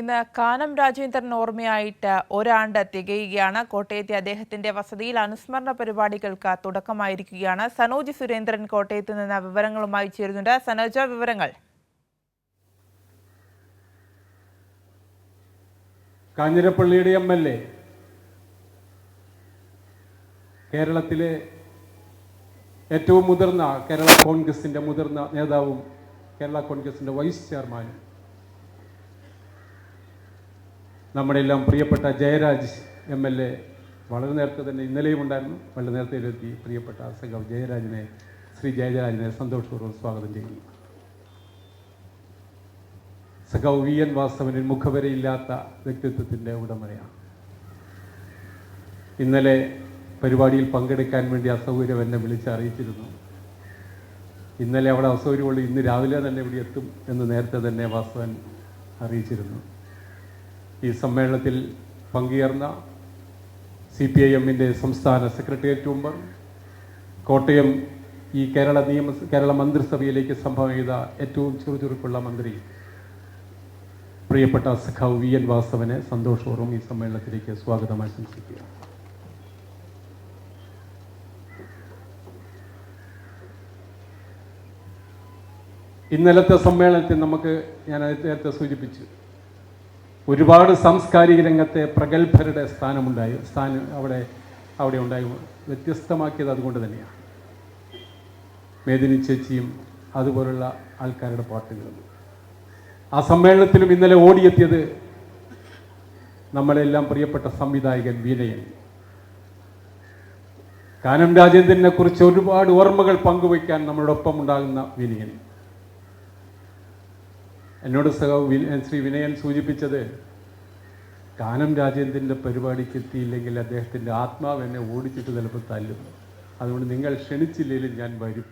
ഇന്ന് കാനം രാജേന്ദ്രൻ ഓർമ്മയായിട്ട് ഒരാണ്ട് തികയുകയാണ്. കോട്ടയത്തെ അദ്ദേഹത്തിന്റെ വസതിയിൽ അനുസ്മരണ പരിപാടികൾക്ക് തുടക്കമായിരിക്കുകയാണ്. സനോജ് സുരേന്ദ്രൻ കോട്ടയത്ത് നിന്ന് വിവരങ്ങളുമായി ചേരുന്നുണ്ട്. സനോജ വിവരങ്ങൾ. കാഞ്ഞിരപ്പള്ളിയുടെ എം എൽ എ കേരളത്തിലെ ഏറ്റവും മുതിർന്ന കേരള കോൺഗ്രസിന്റെ മുതിർന്ന നേതാവും കേരള കോൺഗ്രസിന്റെ വൈസ് ചെയർമാനും നമ്മുടെ എല്ലാം പ്രിയപ്പെട്ട ജയരാജ് എം എൽ എ വളരെ നേരത്തെ തന്നെ ഇന്നലെയും ഉണ്ടായിരുന്നു. വളരെ നേരത്തെ എത്തി പ്രിയപ്പെട്ട സംഘം ജയരാജിനെ ശ്രീ ജയരാജിനെ സന്തോഷപൂർവം സ്വാഗതം ചെയ്യുന്നു. സഖാവ് വി എൻ വാസ്തവനിൽ മുഖവരയില്ലാത്ത വ്യക്തിത്വത്തിന്റെ ഉടമയാണ്. ഇന്നലെ പരിപാടിയിൽ പങ്കെടുക്കാൻ വേണ്ടി അസൗകര്യം എന്നെ വിളിച്ച് അറിയിച്ചിരുന്നു. ഇന്നലെ അവിടെ അസൗകര്യമുള്ളൂ ഇന്ന് രാവിലെ തന്നെ ഇവിടെ എത്തും എന്ന് നേരത്തെ തന്നെ വാസ്തവൻ അറിയിച്ചിരുന്നു. ഈ സമ്മേളനത്തിൽ പങ്കുചേർന്ന സി പി ഐ എമ്മിന്റെ സംസ്ഥാന സെക്രട്ടേറിയറ്റ് മെമ്പർ കോട്ടയം ഈ കേരള നിയമ കേരള മന്ത്രിസഭയിലേക്ക് സംഭവം ചെയ്ത ഏറ്റവും ചുറുചുറുക്കുള്ള മന്ത്രി പ്രിയപ്പെട്ട സഖാവ് വി എൻ വാസവനെ സന്തോഷപൂർവം ഈ സമ്മേളനത്തിലേക്ക് സ്വാഗതം ആശംസിക്കുക ഇന്നലത്തെ സമ്മേളനത്തിൽ നമുക്ക് ഞാൻ നേരത്തെ സൂചിപ്പിച്ചു. ഒരുപാട് സാംസ്കാരിക രംഗത്തെ പ്രഗത്ഭരുടെ സ്ഥാനമുണ്ടായി സ്ഥാനം അവിടെ അവിടെ ഉണ്ടായി. വ്യത്യസ്തമാക്കിയത് അതുകൊണ്ട് തന്നെയാണ്. മേദിനി ചേച്ചിയും അതുപോലുള്ള ആൾക്കാരുടെ പാട്ടുകളും ആ സമ്മേളനത്തിലും ഇന്നലെ ഓടിയെത്തിയത് നമ്മളെല്ലാം പ്രിയപ്പെട്ട സംവിധായകൻ വീണയൻ കാനം രാജേന്ദ്രനെ കുറിച്ച് ഒരുപാട് ഓർമ്മകൾ പങ്കുവയ്ക്കാൻ നമ്മളോടൊപ്പം ഉണ്ടാകുന്ന വിനയൻ എന്നോട് സഹ ശ്രീ വിനയൻ സൂചിപ്പിച്ചത് കാനം രാജേന്ദ്രന്റെ പരിപാടിക്ക് എത്തിയില്ലെങ്കിൽ അദ്ദേഹത്തിന്റെ ആത്മാവ് എന്നെ ഓടിച്ചിട്ട് ചിലപ്പോൾ തല്ലും. അതുകൊണ്ട് നിങ്ങൾ ക്ഷണിച്ചില്ലെങ്കിലും ഞാൻ വരും.